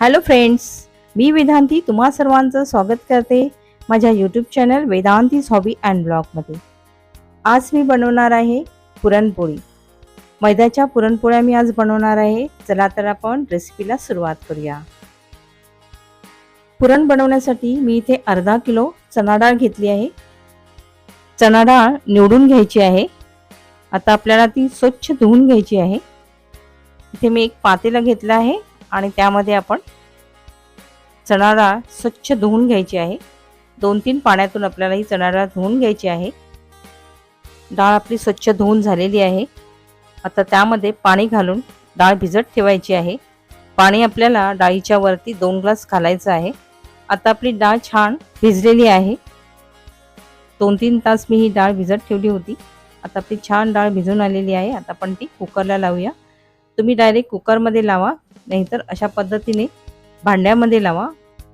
Hello friends मी वेदांती तुम्हा सर्वांचं स्वागत करते माझ्या YouTube channel Vedanti's hobby and ब्लॉगमध्ये आज मी बनवणार आहे पुरणपोळी. मैद्याच्या पुरणपोळ्या मी आज बनवणार आहे. चला तर आपण रेसिपीला सुरुवात करूया. पुरण बनवण्यासाठी मी इथे अर्धा किलो चणा डाळ घेतली आहे. चणा डाळ निवडून घ्यायची आहे. आता आपल्याला ती स्वच्छ धुवून घ्यायची आहे. इथे मी एक पातेलं घेतलं आहे. आणि त्यामध्ये आपण चणा डाळ स्वच्छ धुवून घ्यायची आहे. दोन तीन पाण्यातून आपल्याला ही चणा डाळ धुवून घ्यायची आहे. डाळ आपली स्वच्छ धुवून झालेली आहे. आता त्यामध्ये पाणी घालून डाळ भिजत ठेवायची आहे. पाणी आपल्याला डाळीच्या वरती दोन ग्लास घालायचं आहे. आता आपली डाळ छान भिजलेली आहे. दोन तीन तास मी ही डाळ भिजत ठेवली होती. आता आपली छान डाळ भिजून आलेली आहे. आता आपण ती कुकरला लावूया. तुम्ही डायरेक्ट कुकरमध्ये लावा. नाहीतर अशा पद्धतीने भांड्यामध्ये लावा.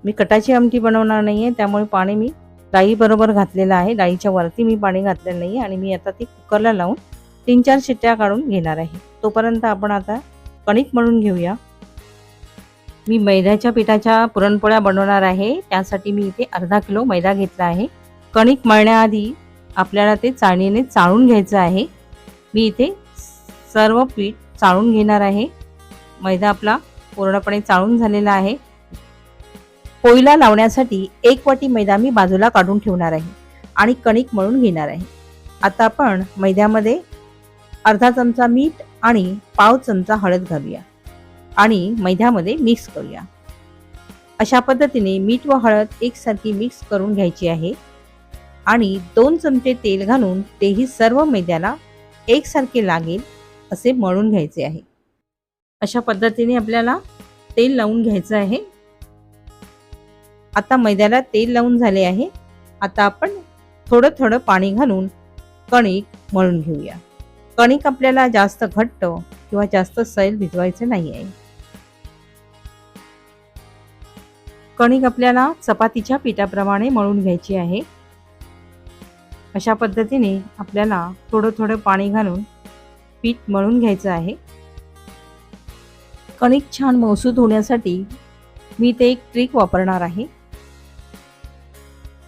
मी कटाची आमटी बनवणार नाही आहे त्यामुळे पाणी मी डाळीबरोबर घातलेलं आहे. डाळीच्या वरती मी पाणी घातलेलं नाही आणि मी आता ती कुकरला लावून तीन चार शिट्ट्या काढून घेणार आहे. तोपर्यंत आपण आता कणिक मळून घेऊया. मी मैद्याच्या पिठाच्या पुरणपोळ्या बनवणार आहे. त्यासाठी मी इथे अर्धा किलो मैदा घेतला आहे. कणिक मळण्याआधी आपल्याला ते चाळणीने चाळून घ्यायचं आहे. मी इथे सर्व पीठ चाळून घेणार आहे. मैदा आपला पूर्णपणे चाळून झालेला आहे. पोळीला लावण्यासाठी एक वाटी मैदा मी बाजूला काढून ठेवणार आहे आणि कणिक मळून घेणार आहे. आता आपण मैद्यामध्ये अर्धा चमचा मीठ आणि पाव चमचा हळद घालूया आणि मैद्यामध्ये मिक्स करूया. अशा पद्धतीने मीठ व हळद एकसारखी मिक्स करून घ्यायची आहे आणि दोन चमचे तेल घालून तेही सर्व मैद्याला एकसारखे लागेल असे मळून घ्यायचे आहे. अशा पद्धतीने आपल्याला तेल लावून घ्यायचं आहे. आता मैद्याला तेल लावून झाले आहे. आता आपण थोडं थोडं पाणी घालून कणिक मळून घेऊया. कणिक आपल्याला जास्त घट्ट किंवा जास्त सैल भिजवायचं नाही आहे. कणिक आपल्याला चपातीच्या पिठाप्रमाणे मळून घ्यायची आहे. अशा पद्धतीने आपल्याला थोडं थोडं पाणी घालून पीठ मळून घ्यायचं आहे. कणिक छान मौसूद होण्यासाठी मी ते एक ट्रिक वापरणार आहे.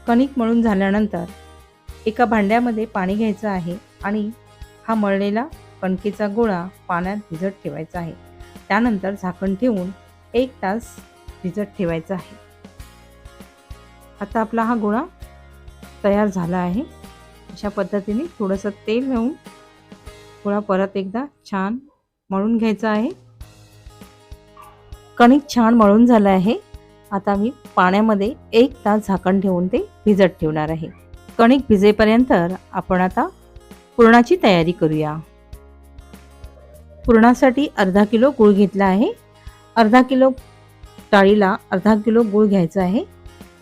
कणिक मळून झाल्यानंतर एका भांड्यामध्ये पाणी घ्यायचं आहे आणि हा मळलेला कणकेचा गोळा पाण्यात भिजत ठेवायचा आहे. त्यानंतर झाकण ठेवून एक तास भिजत ठेवायचा आहे. आता आपला हा गोळा तयार झाला आहे. अशा पद्धतीने थोडंसं तेल लावून गोळा परत एकदा छान मळून घ्यायचा आहे. कणिक छान मळून झालं आहे. आता मी पाण्यामध्ये एक तास झाकण ठेवून ते भिजत ठेवणार आहे. कणिक भिजेपर्यंत आपण आता पुरणाची तयारी करूया. पुरणासाठी अर्धा किलो गूळ घेतला आहे. अर्धा किलो डाळीला अर्धा किलो गूळ घ्यायचा आहे.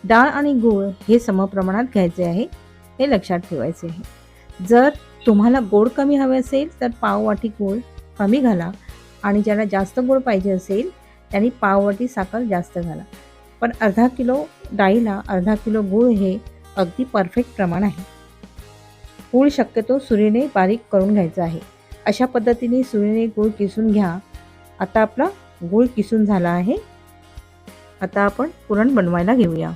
डाळ आणि गूळ हे समप्रमाणात घ्यायचे आहे. हे लक्षात ठेवायचे आहे. जर तुम्हाला गोड कमी हवे असेल तर पाववाटी गूळ कमी घाला आणि ज्याला जास्त गोड पाहिजे असेल त्यांनी पाववरती साखर जास्त घाला. पण अर्धा किलो डाळीला अर्धा किलो गूळ हे अगदी परफेक्ट प्रमाण आहे. गूळ शक्यतो सुरीने बारीक करून घ्यायचा आहे. अशा पद्धतीने सुरीने गूळ किसून घ्या. आता आपला गूळ किसून झाला आहे. आता आपण पुरण बनवायला घेऊया.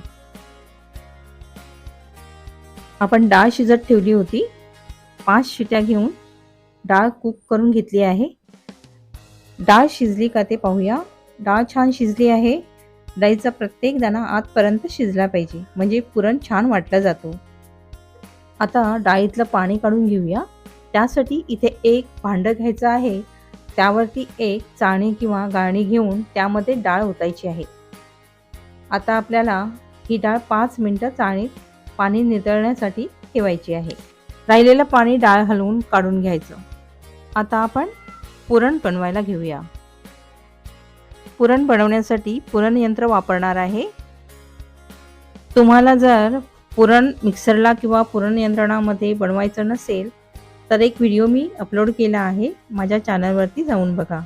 आपण डाळ शिजत ठेवली होती. पाच शिट्या घेऊन डाळ कुक करून घेतली आहे. डाळ शिजली का ते पाहूया. डाळ छान शिजली आहे. डाळीचा प्रत्येक दाणा आतपर्यंत शिजला पाहिजे म्हणजे पुरण छान वाटला जातो. आता डाळीतलं पाणी काढून घेऊया. त्यासाठी इथे एक भांडं घ्यायचं आहे. त्यावरती एक चाळणी किंवा गाळणी घेऊन त्यामध्ये डाळ ओतायची आहे. आता आपल्याला ही डाळ पाच मिनटं चाळणीत पाणी नितळण्यासाठी ठेवायची आहे. राहिलेलं पाणी डाळ हलवून काढून घ्यायचं. आता आपण पुरण बनवायला घेऊया. पुरण बनवण्यासाठी पुरण यंत्र वापरणार आहे. तुम्हाला जर पुरण मिक्सरला किंवा पुरण यंत्रणामध्ये बनवायचं नसेल तर एक व्हिडिओ मी अपलोड केला आहे. माझ्या चॅनलवरती जाऊन बघा.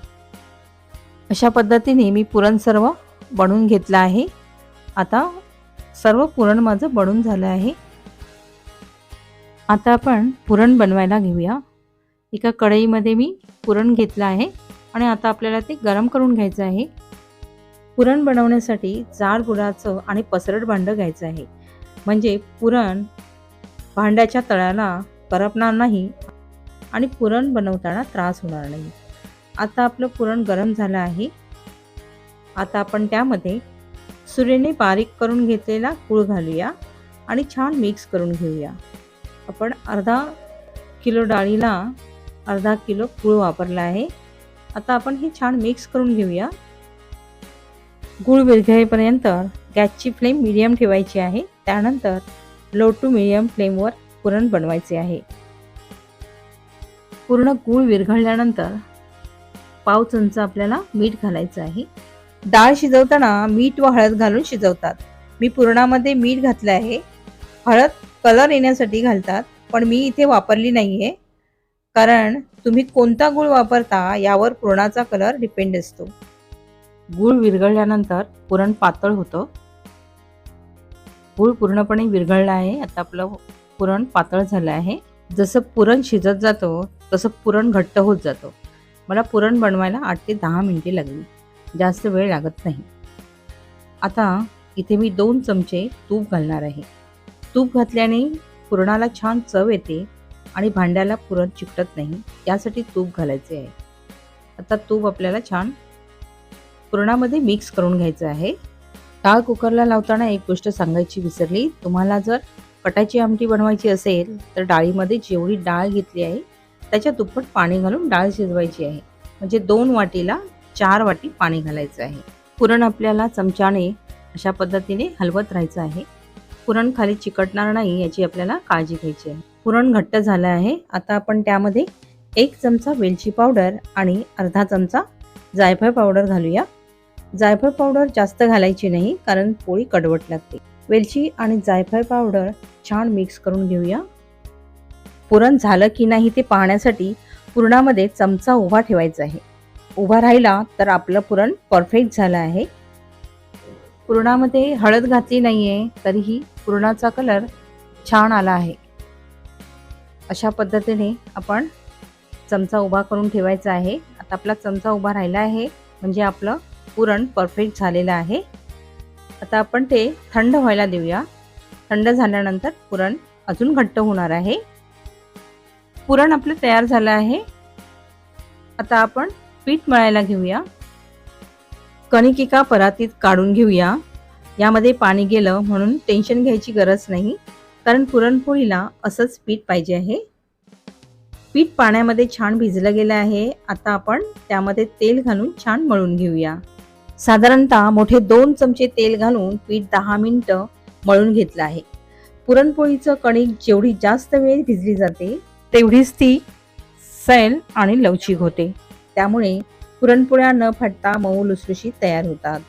अशा पद्धतीने मी पुरण सर्व बनवून घेतलं आहे. आता सर्व पुरण माझं बनून झालं आहे. आता आपण पुरण बनवायला घेऊया. एका कढईमध्ये मी पुरण घेतलं आहे. आणि आता आपल्याला ते गरम करून घ्यायचं आहे. पुरण बनवण्यासाठी जाड गुळाचं आणि पसरट भांडं घ्यायचं आहे. म्हणजे पुरण भांड्याच्या तळ्याला करपणार नाही आणि पुरण बनवताना त्रास होणार नाही. आता आपलं पुरण गरम झालं आहे. आता आपण त्यामध्ये सुरेने बारीक करून घेतलेला गूळ घालूया आणि छान मिक्स करून घेऊया. आपण अर्धा किलो डाळीला अर्धा किलो गूळ वापरला आहे. आता आपण हे छान मिक्स करून घेऊया. गूळ विरघळेपर्यंत गॅसची फ्लेम मिडियम ठेवायची आहे. त्यानंतर लो टू मिडियम फ्लेमवर पुरण बनवायचे आहे. पूर्ण गूळ विरघळल्यानंतर पाव चमचा आपल्याला मीठ घालायचं आहे. डाळ शिजवताना मीठ व हळद घालून शिजवतात. मी पुरणामध्ये मीठ घातलं आहे. हळद कलर येण्यासाठी घालतात पण मी इथे वापरली नाही आहे कारण तुम्ही कोणता गूळ वापरता यावर पुरणाचा कलर डिपेंड असतो. गूळ विरघळल्यानंतर पुरण पातळ होतं. गूळ पूर्णपणे विरघळला आहे. आता आपलं पुरण पातळ झालं आहे. जसं पुरण शिजत जातो तसं पुरण घट्ट होत जातं. मला पुरण बनवायला आठ ते दहा मिनटे लागली. जास्त वेळ लागत नाही. आता इथे मी दोन चमचे तूप घालणार आहे. तूप घातल्याने पुरणाला छान चव येते. आणि भांड्याला पुरण चिकटत नाही यासाठी तूप घालायचे आहे. आता तूप आपल्याला छान पुरणामध्ये मिक्स करून घ्यायचं आहे. डाळ कुकरला लावताना एक गोष्ट सांगायची विसरली. तुम्हाला जर कटाची आमटी बनवायची असेल तर डाळीमध्ये जेवढी डाळ घेतली आहे त्याच्या दुप्पट पाणी घालून डाळ शिजवायची आहे. म्हणजे दोन वाटीला चार वाटी पाणी घालायचं आहे. पुरण आपल्याला चमच्याने अशा पद्धतीने हलवत राहायचं आहे. पुरण खाली चिकटणार नाही याची आपल्याला काळजी घ्यायची आहे. पुरण घट्ट झालं आहे. आता आपण त्यामध्ये एक चमचा वेलची पावडर आणि अर्धा चमचा जायफळ पावडर घालूया. जायफळ पावडर जास्त घालायची नाही कारण पोळी कडवट लागते. वेलची आणि जायफळ पावडर छान मिक्स करून घेऊया. पुरण झालं की नाही ते पाहण्यासाठी पुरणामध्ये चमचा उभा ठेवायचा आहे. उभा राहिला तर आपलं पुरण परफेक्ट झालं आहे. पुरणामध्ये हळद घातली नाही आहे तरीही पुरणाचा कलर छान आला आहे. अशा पद्धतीने आपण चमचा उभा करून ठेवायचा आहे. आता आपला चमचा उभा राहिला आहे. म्हणजे आपलं पुरण परफेक्ट झालेलं आहे. आता आपण ते थंड व्हायला देऊया. थंड झाल्यानंतर पुरण अजून घट्ट होणार आहे. पुरण आपलं तयार झालं आहे. आता आपण पीठ मळायला घेऊया. कणिकिका परातीत काढून घेऊया. यामध्ये पाणी गेलं म्हणून टेन्शन घ्यायची गरज नाही. कारण पुरणपोळीला असंच पीठ पाहिजे आहे. पीठ पाण्यामध्ये छान भिजलं गेलं आहे. आता आपण त्यामध्ये तेल घालून छान मळून घेऊया. साधारणतः मोठे दोन चमचे तेल घालून पीठ दहा मिनटं मळून घेतलं आहे. पुरणपोळीचं कणिक जेवढी जास्त वेळ भिजली जाते तेवढीच ती सैल आणि लवचिक होते. त्यामुळे पुरणपोळ्या न फाटता मऊ लुसलुशीत तयार होतात.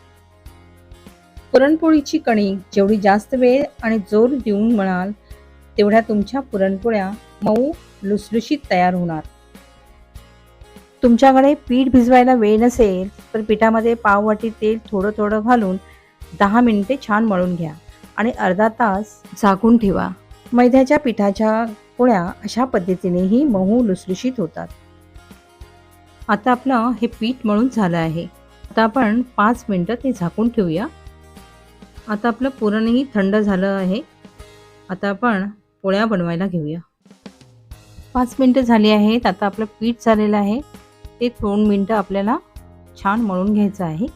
पुरणपोळीची कणिक जेवढी जास्त वेळ आणि जोर देऊन म्हणाल तेवढ्या तुमच्या पुरणपोळ्या मऊ लुसलुशीत तयार होणार. तुमच्याकडे पीठ भिजवायला वेळ नसेल तर पिठामध्ये पाववाटी तेल थोडं थोडं घालून दहा मिनिटे छान मळून घ्या आणि अर्धा तास झाकून ठेवा. मैद्याच्या पिठाच्या पोळ्या अशा पद्धतीनेही मऊ लुसलुशीत होतात. आता आपलं हे पीठ मळून झालं आहे. आता आपण पाच मिनटं ते झाकून ठेवूया. आता आपलं पुरणही थंड झालं आहे. आता आपण पोळ्या बनवायला घेऊया. पाच मिनटं झाली आहेत आता आपलं पीठ झालेलं आहे. ते दोन मिनटं आपल्याला छान मळून घ्यायचं आहे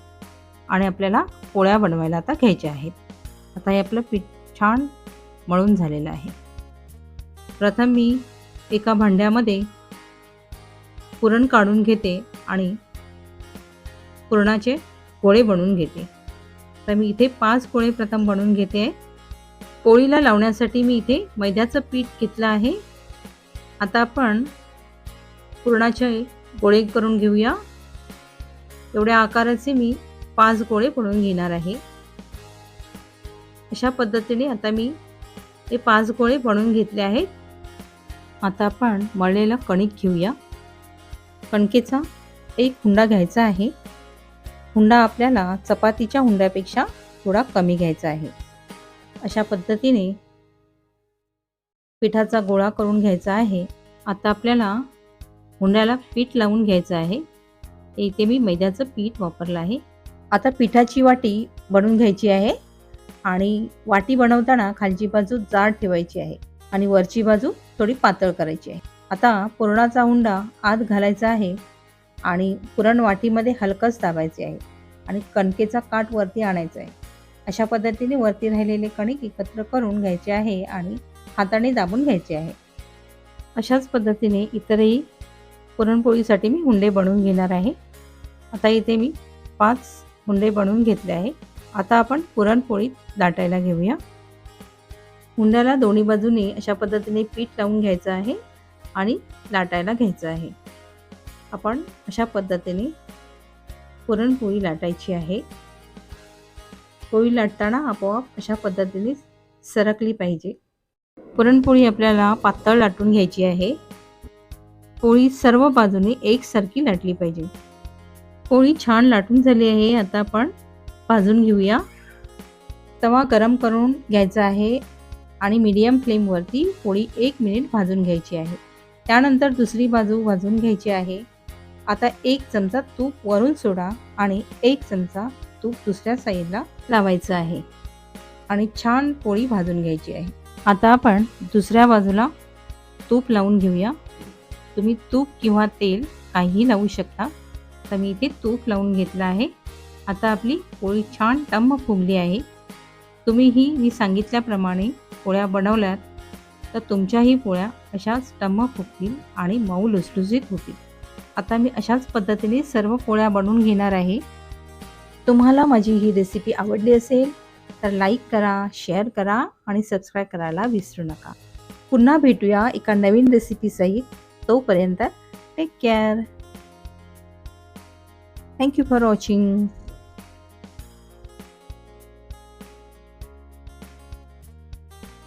आणि आपल्याला पोळ्या बनवायला आता घ्यायच्या आहेत. आता हे आपलं पीठ छान मळून झालेलं आहे. प्रथम मी एका भांड्यामध्ये पुरण काढून घेते आणि पुरणाचे गोळे बनवून घेते. तर मी इथे पाच पोळे प्रथम बनवून घेते. आहे पोळीला लावण्यासाठी मी इथे मैद्याचं पीठ घेतलं आहे. आता आपण पुरणाचे गोळे करून घेऊया. एवढ्या आकाराचे मी पाच गोळे बनवून घेणार आहे. अशा पद्धतीने आता मी हे पाच गोळे बनवून घेतले आहेत. आता आपण मळलेलं कणिक घेऊया. कणकेचा एक हुंडा घ्यायचा आहे. हुंडा आपल्याला चपातीच्या हुंड्यापेक्षा थोडा कमी घ्यायचा आहे. अशा पद्धतीने पिठाचा गोळा करून घ्यायचा आहे. आता आपल्याला हुंड्याला पीठ लावून घ्यायचं आहे. इथे मी मैद्याचं पीठ वापरलं आहे. आता पिठाची वाटी बनवून घ्यायची आहे आणि वाटी बनवताना खालची बाजू जाड ठेवायची आहे आणि वरची बाजू थोडी पातळ करायची आहे. आता पुरणाचा हुंडा आत घालायचा आहे. आणि पुरण वाटीमध्ये हलकंच दाबायचे आहे आणि कणकेचा काठ वरती आणायचा आहे. अशा पद्धतीने वरती राहिलेले कणिक एकत्र करून घ्यायचे आहे आणि हाताने दाबून घ्यायचे आहे. अशाच पद्धतीने इतरही पुरणपोळीसाठी मी हुंडे बनवून घेणार आहे. आता इथे मी पाच हुंडे बनवून घेतले आहे. आता आपण पुरणपोळीत लाटायला घेऊया. हुंड्याला दोन्ही बाजूने अशा पद्धतीने पीठ लावून घ्यायचं आहे आणि लाटायला घ्यायचं आहे. आपण अशा पद्धतीने पुरणपोळी लाटायची आहे. पोळी लाटताना आपोआप अशा पद्धतीने सरकली पाहिजे. पुरणपोळी आपल्याला पातळ लाटून घ्यायची आहे. पोळी सर्व बाजूने एकसारखी लाटली पाहिजे. पोळी छान लाटून झाली आहे. आता आपण भाजून घेऊया. तवा गरम करून घ्यायचा आहे आणि मीडियम फ्लेमवरती पोळी एक मिनिट भाजून घ्यायची आहे. त्यानंतर दुसरी बाजू भाजून घ्यायची आहे. आता एक चमचा तूप वरून सोडा आणि एक चमचा तूप दुसऱ्या साईडला लावायचं आहे. आणि छान पोळी भाजून घ्यायची आहे. आता आपण दुसऱ्या बाजूला तूप लावून घेऊया. तुम्ही तूप किंवा तेल काहीही लावू शकता. तर मी इथे तूप लावून घेतलं आहे. आता आपली पोळी छान टम्म फुगली आहे. तुम्हीही मी सांगितल्याप्रमाणे पोळ्या बनवल्यात तर तुमच्याही पोळ्या अशाच टम्म फुगतील आणि मऊ लुसलुसीत होतील. आता मी अशाच पद्धतीने सर्व पोळ्या बनवून घेणार आहे. तुम्हाला माझी ही रेसिपी आवडली असेल तर लाईक करा शेअर करा आणि सबस्क्राईब करायला विसरू नका. पुन्हा भेटूया एका नवीन रेसिपीसहित तोपर्यंत take care thank you for watching